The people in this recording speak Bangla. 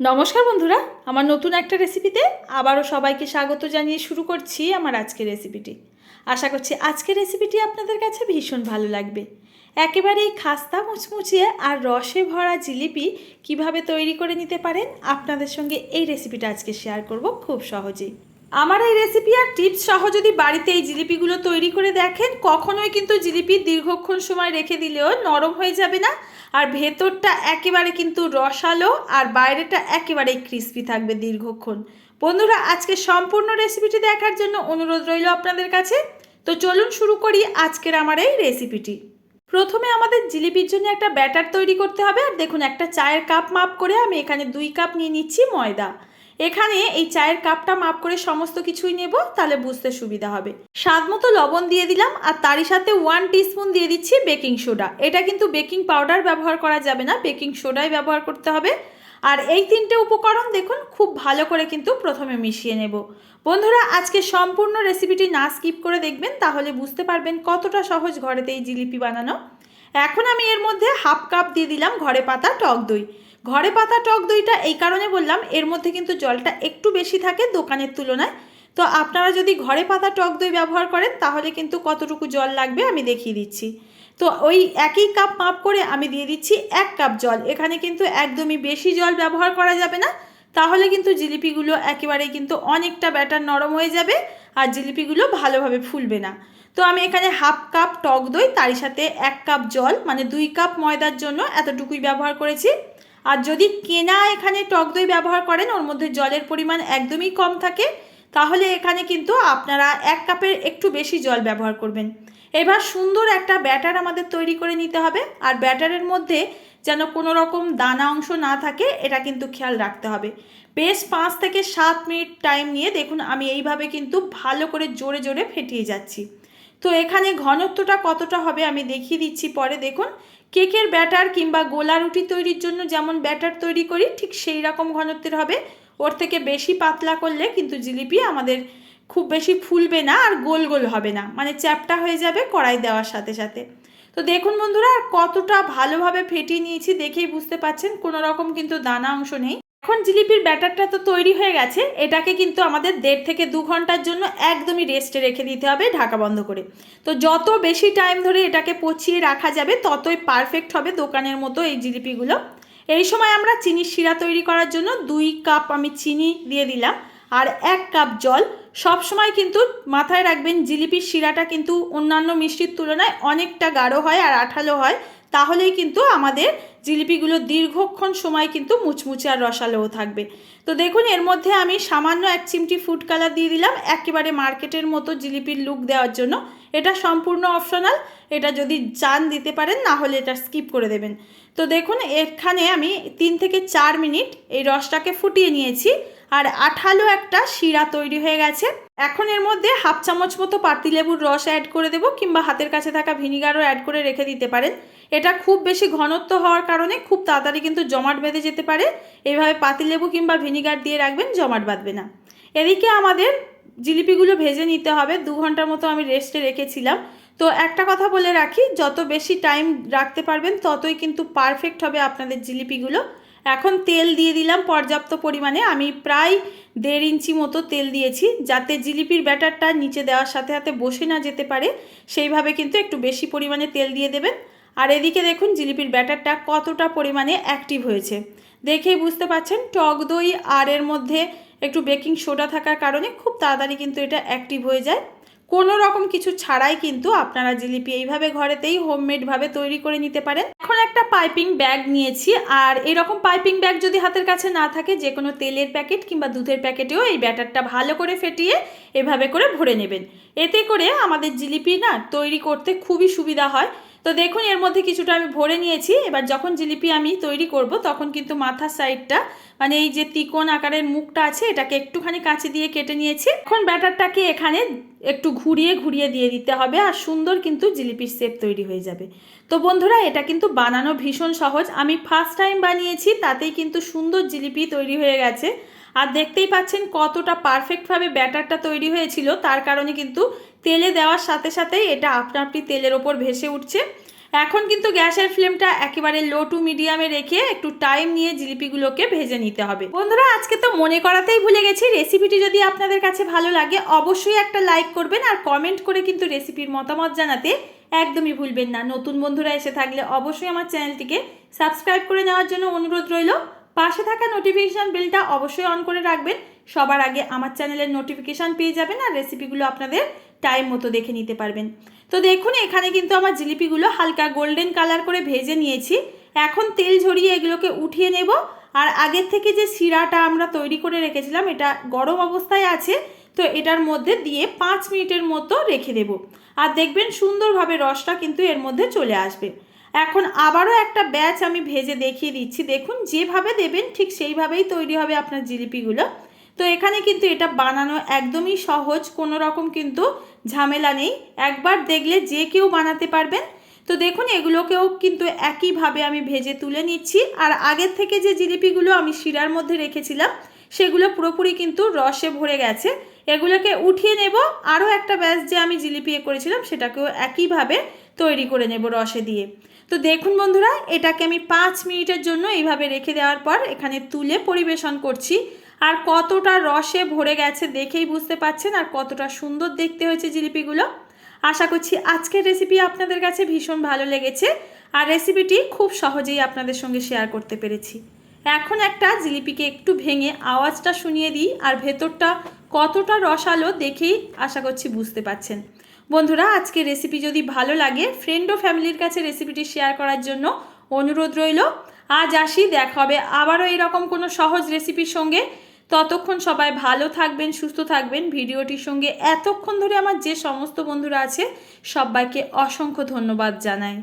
নমস্কার বন্ধুরা, আমার নতুন একটা রেসিপিতে আবারও সবাইকে স্বাগত জানিয়ে শুরু করছি আমার আজকের রেসিপিটি আশা করছি আজকের রেসিপিটি আপনাদের কাছে ভীষণ ভালো লাগবে। একেবারেই খাস্তা মুচমুচিয়ে আর রসে ভরা জিলিপি কীভাবে তৈরি করে নিতে পারেন, আপনাদের সঙ্গে এই রেসিপিটা আজকে শেয়ার করব খুব সহজেই। আমার এই রেসিপি আর টিপস সহ যদি বাড়িতে এই জিলিপিগুলো তৈরি করে দেখেন, কখনোই কিন্তু জিলিপি দীর্ঘক্ষণ সময় রেখে দিলেও নরম হয়ে যাবে না। আর ভেতরটা একেবারে কিন্তু রসালো আর বাইরেটা একেবারেই ক্রিস্পি থাকবে দীর্ঘক্ষণ। বন্ধুরা, আজকে সম্পূর্ণ রেসিপিটি দেখার জন্য অনুরোধ রইল আপনাদের কাছে। তো চলুন শুরু করি আজকের আমার এই রেসিপিটি প্রথমে আমাদের জিলিপির জন্য একটা ব্যাটার তৈরি করতে হবে। আর দেখুন, একটা চায়ের কাপ মাপ করে আমি এখানে দুই কাপ নিয়ে নিচ্ছি ময়দা। এখানে এই চায়ের কাপটা মাপ করে সমস্ত কিছুই নেব, তাহলে বুঝতে সুবিধা হবে। স্বাদ মতো লবণ দিয়ে দিলাম, আর তারই সাথে ওয়ান টিস্পুন দিয়ে দিচ্ছি বেকিং সোডা এটা কিন্তু বেকিং পাউডার ব্যবহার করা যাবে না বেকিং সোডাই ব্যবহার করতে হবে। আর এই তিনটে উপকরণ দেখুন, খুব ভালো করে কিন্তু প্রথমে মিশিয়ে নেব। বন্ধুরা, আজকে সম্পূর্ণ রেসিপিটি না স্কিপ করে দেখবেন, তাহলে বুঝতে পারবেন কতটা সহজ ঘরেতে এই জিলিপি বানানো। এখন আমি এর মধ্যে হাফ কাপ দিয়ে দিলাম ঘরে পাতা টক দই। ঘরে পাতা, টক দইটা এই কারণে বললাম, এর মধ্যে কিন্তু জলটা একটু বেশি থাকে দোকানের তুলনায়। তো আপনারা যদি ঘরে পাতা, টক দই ব্যবহার করেন, তাহলে কিন্তু কতটুকু জল লাগবে আমি দেখিয়ে দিচ্ছি। তো ওই একই কাপ মাপ করে আমি দিয়ে দিচ্ছি এক কাপ জল। এখানে কিন্তু একদমই বেশি জল ব্যবহার করা যাবে না। তাহলে কিন্তু জিলিপিগুলো একেবারে কিন্তু অনেকটা ব্যাটার নরম হয়ে যাবে আর জিলিপিগুলো ভালোভাবে ফুলবে না। তো আমি এখানে হাফ কাপ টক দই, তারই সাথে এক কাপ জল মানে দুই কাপ ময়দার জন্য এতটুকুই ব্যবহার করেছি। আর যদি কেনা এখানে টক দই ব্যবহার করেন, ওর মধ্যে জলের পরিমাণ একদমই কম থাকে, তাহলে এখানে কিন্তু আপনারা এক কাপের একটু বেশি জল ব্যবহার করবেন। এবার সুন্দর একটা ব্যাটার আমাদের তৈরি করে নিতে হবে, আর ব্যাটারের মধ্যে যেন কোনো রকম দানা অংশ না থাকে, এটা কিন্তু খেয়াল রাখতে হবে। বেশ পাঁচ থেকে সাত মিনিট টাইম নিয়ে দেখুন, আমি এইভাবে কিন্তু ভালো করে জোরে জোরে ফেটিয়ে যাচ্ছি। তো এখানে ঘনত্বটা কতটা হবে আমি দেখিয়ে দিচ্ছি পরে। দেখুন, কেকের ব্যাটার কিংবা গোলা রুটি তৈরির জন্য যেমন ব্যাটার তৈরি করি, ঠিক সেই রকম ঘনত্বের হবে। ওর থেকে বেশি পাতলা করলে কিন্তু জিলিপি আমাদের খুব বেশি ফুলবে না আর গোল গোল হবে না মানে চ্যাপটা হয়ে যাবে কড়াই দেওয়ার সাথে সাথে। তো দেখুন বন্ধুরা, কতটা ভালোভাবে ফেটিয়ে নিয়েছি দেখেই বুঝতে পাচ্ছেন, কোনো রকম কিন্তু দানা অংশ নেই। এখন জিলিপির ব্যাটারটা তো তৈরি হয়ে গেছে, এটাকে কিন্তু আমাদের দেড় থেকে দু ঘণ্টার জন্য একদমই রেস্টে রেখে দিতে হবে ঢাকা বন্ধ করে। তো যত বেশি টাইম ধরে এটাকে পচিয়ে রাখা যাবে, ততই পারফেক্ট হবে দোকানের মতো এই জিলিপিগুলো। এই সময় আমরা চিনির শিরা তৈরি করার জন্য দুই কাপ আমি চিনি দিয়ে দিলাম, আর এক কাপ জল। সব সময় কিন্তু মাথায় রাখবেন, জিলিপির শিরাটা কিন্তু অন্যান্য মিষ্টির তুলনায় অনেকটা গাঢ় হয় আর আঠালো হয় তাহলেই কিন্তু আমাদের জিলিপিগুলো দীর্ঘক্ষণ সময় কিন্তু মুচমুচে আর রসালোও থাকবে। তো দেখুন, এর মধ্যে আমি সামান্য এক চিমটি ফুড কালার দিয়ে দিলাম, একেবারে মার্কেটের মতো জিলিপির লুক দেওয়ার জন্য। এটা সম্পূর্ণ অপশনাল এটা যদি চান দিতে পারেন, না হলে এটা স্কিপ করে দেবেন। তো দেখুন, এখানে আমি তিন থেকে চার মিনিট এই রসটাকে ফুটিয়ে নিয়েছি, আর আঠালো একটা শিরা তৈরি হয়ে গেছে। এখন এর মধ্যে হাফ চামচ মতো পাতিলেবুর রস অ্যাড করে দেবো, কিংবা হাতের কাছে থাকা ভিনিগারও অ্যাড করে রেখে দিতে পারেন। এটা খুব বেশি ঘনত্ব হওয়ার কারণে খুব তাড়াতাড়ি কিন্তু জমাট বেঁধে যেতে পারে। এইভাবে পাতিলেবু কিংবা ভিনিগার দিয়ে রাখবেন, জমাট বাঁধবে না। এদিকে আমাদের জিলিপিগুলো ভেজে নিতে হবে। দু ঘণ্টার মতো আমি রেস্টে রেখেছিলাম। তো একটা কথা বলে রাখি, যত বেশি টাইম রাখতে পারবেন, ততই কিন্তু পারফেক্ট হবে আপনাদের জিলিপিগুলো। এখন তেল দিয়ে দিলাম পর্যাপ্ত পরিমাণে। আমি প্রায় দেড় ইঞ্চি মতো তেল দিয়েছি, যাতে জিলিপির ব্যাটারটা নিচে দেওয়ার সাথে সাথে বসে না যেতে পারে। সেইভাবে কিন্তু একটু বেশি পরিমাণে তেল দিয়ে দেবেন। আর এদিকে দেখুন জিলিপির ব্যাটারটা কতটা পরিমাণে অ্যাক্টিভ হয়েছে। দেখেই বুঝতে পাচ্ছেন, টক দই আর এর মধ্যে একটু বেকিং সোডা থাকার কারণে খুব তাড়াতাড়ি কিন্তু এটা অ্যাক্টিভ হয়ে যায়। কোনো রকম কিছু ছাড়াই কিন্তু আপনারা জিলিপি এইভাবে ঘরেতেই হোমমেডভাবে তৈরি করে নিতে পারেন। এখন একটা পাইপিং ব্যাগ নিয়েছি, আর এরকম পাইপিং ব্যাগ যদি হাতের কাছে না থাকে যে কোনো তেলের প্যাকেট কিংবা দুধের প্যাকেটেও এই ব্যাটারটা ভালো করে ফেটিয়ে এভাবে করে ভরে নেবেন। এতে করে আমাদের জিলিপি না তৈরি করতে খুবই সুবিধা হয়। তো দেখুন, এর মধ্যে কিছুটা আমি ভরে নিয়েছি। এবার যখন জিলিপি আমি তৈরি করব, তখন কিন্তু মাথার সাইডটা মানে এই যে তিকোন আকারের মুখটা আছে, এটাকে একটুখানি কাঁচি দিয়ে কেটে নিয়েছি। এখন ব্যাটারটাকে এখানে একটু ঘুরিয়ে ঘুরিয়ে দিয়ে দিতে হবে, আর সুন্দর কিন্তু জিলিপির শেপ তৈরি হয়ে যাবে। তো বন্ধুরা, এটা কিন্তু বানানো ভীষণ সহজ। আমি ফার্স্ট টাইম বানিয়েছি, তাতেই কিন্তু সুন্দর জিলিপি তৈরি হয়ে গেছে। আর দেখতেই পাচ্ছেন কতটা পারফেক্টভাবে ব্যাটারটা তৈরি হয়েছিল, তার কারণে কিন্তু তেলে দেওয়ার সাথে সাথেই এটা আপনা আপনি তেলের ওপর ভেসে উঠছে। এখন কিন্তু গ্যাসের ফ্লেমটা একেবারে লো টু মিডিয়ামে রেখে একটু টাইম নিয়ে জিলিপিগুলোকে ভেজে নিতে হবে। বন্ধুরা, আজকে তো মনে করাতেই ভুলে গেছি রেসিপিটি যদি আপনাদের কাছে ভালো লাগে, অবশ্যই একটা লাইক করবেন আর কমেন্ট করে কিন্তু রেসিপির মতামত জানাতে একদমই ভুলবেন না। নতুন বন্ধুরা এসে থাকলে অবশ্যই আমার চ্যানেলটিকে সাবস্ক্রাইব করে নেওয়ার জন্য অনুরোধ রইল। পাশে থাকা নোটিফিকেশান বেলটা অবশ্যই অন করে রাখবেন। সবার আগে আমার চ্যানেলের নোটিফিকেশান পেয়ে যাবেন আর রেসিপিগুলো আপনাদের টাইম মতো দেখে নিতে পারবেন। তো দেখুন, এখানে কিন্তু আমার জিলিপিগুলো হালকা গোল্ডেন কালার করে ভেজে নিয়েছি। এখন তেল ঝরিয়ে এগুলোকে উঠিয়ে নেব। আর আগের থেকে যে শিরাটা আমরা তৈরি করে রেখেছিলাম, এটা গরম অবস্থায় আছে, তো এটার মধ্যে দিয়ে পাঁচ মিনিটের মতো রেখে দেব। আর দেখবেন সুন্দরভাবে রসটা কিন্তু এর মধ্যে চলে আসবে। এখন আবারও একটা ব্যাচ আমি ভেজে দেখিয়ে দিচ্ছি। দেখুন, যেভাবে দেবেন ঠিক সেইভাবেই তৈরি হবে আপনার জিলিপিগুলো। তো এখানে কিন্তু এটা বানানো একদমই সহজ, কোনো রকম কিন্তু ঝামেলা নেই। একবার দেখলে যে কেউ বানাতে পারবেন। তো দেখুন, এগুলোকেও কিন্তু একইভাবে আমি ভেজে তুলে নিচ্ছি। আর আগের থেকে যে জিলিপিগুলো আমি শিরার মধ্যে রেখেছিলাম সেগুলো পুরোপুরি কিন্তু রসে ভরে গেছে। এগুলোকে উঠিয়ে নেব। আরও একটা ব্যাচ যে আমি জিলিপি এ করেছিলাম, সেটাকেও একইভাবে তৈরি করে নেব রসে দিয়ে। তো দেখুন বন্ধুরা, এটাকে আমি পাঁচ মিনিটের জন্য এইভাবে রেখে দেওয়ার পর এখানে তুলে পরিবেশন করছি। আর কতটা রসে ভরে গেছে দেখেই বুঝতে পাচ্ছেন আর কতটা সুন্দর দেখতে হয়েছে জিলিপিগুলো। আশা করছি আজকের রেসিপি আপনাদের কাছে ভীষণ ভালো লেগেছে। আর রেসিপিটি খুব সহজেই আপনাদের সঙ্গে শেয়ার করতে পেরেছি। এখন একটা জিলিপিকে একটু ভেঙে আওয়াজটা শুনিয়ে দিই আর ভেতরটা কতটা রসালো দেখেই আশা করছি বুঝতে পাচ্ছেন বন্ধুরা আজকে রেসিপি যদি ভালো লাগে ফ্রেন্ড ও ফ্যামিলির কাছে রেসিপিটি শেয়ার করার জন্য অনুরোধ রইল। আজ আসি, দেখা হবে আবারও এরকম কোনো সহজ রেসিপির সঙ্গে। ততক্ষণ সবাই ভালো থাকবেন, সুস্থ থাকবেন। ভিডিওটির সঙ্গে এতক্ষণ ধরে আমার যে সমস্ত বন্ধুরা আছে, সবাইকে অসংখ্য ধন্যবাদ জানাই।